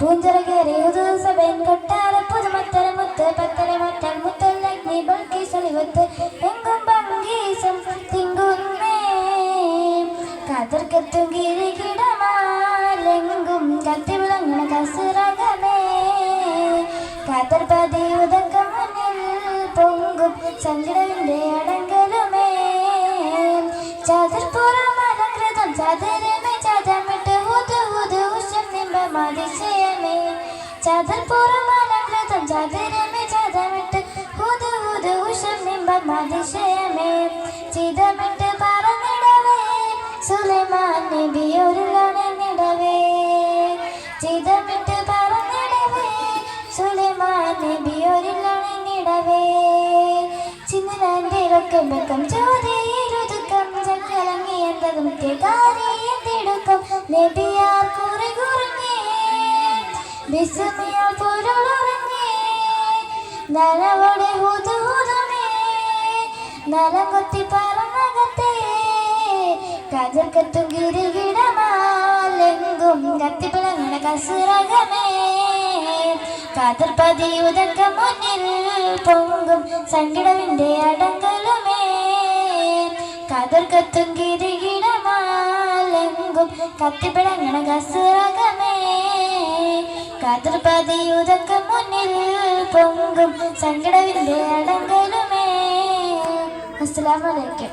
പൂഞ്ചിറകേറിയതൂർ സഭയൻ കൊട്ടാര പുതുമത്തരമുത്ത് പത്തരമത്താൻ മുത്തൊല്ലഗ്നി ബൽക്കീസലിവുത്ത് എങ്കും ഭംഗീസം തിങ്കുന്നേ. കതിർക്കത്തും കിരികിടമാലെങ്കും കത്തി വിളങ്ങണ കസിറകമേ കതിർപതി ഉദക്കം മുന്നിൽ പൊങ്കും സങ്കടവിന്റെ അടങ്കലുമേ. ചതുർപ്പുറമലങ്കൃതം ചതുരമേ ചതമിട്ട് ഹുതു ഹുതു ഉഷം നിമ്പമതിശയമേ പറന്നിടവേ സുലൈമാൻ നബി ഒരു നിടവേ. ചിതമിട്ട് പറന്നിടവേ സുലൈമാൻ നബി ഒരു നിടവേ. ചിന്നലാന്റെ ഇറക്കം വെക്കം ചോദ്യയിലുതുക്കം ചക്കലങ്ങി എന്തതും തിടുക്കം നബിയാർ കുറി കുറിഞ്ഞേ കൊത്തി പൊങ്കും സങ്കടവിന്റെ അടങ്കലുമേ. കതിർക്കത്തും കിരികിടമാലെങ്കും കത്തിപ്പിളങ്ങണ കസുരകമേ. കതിർപതി ഉദക്ക മുന്നിൽ പൊങ്കും. സങ്കടവിന്റെ അടങ്കലുമേ അസ്സലാമലൈക്കും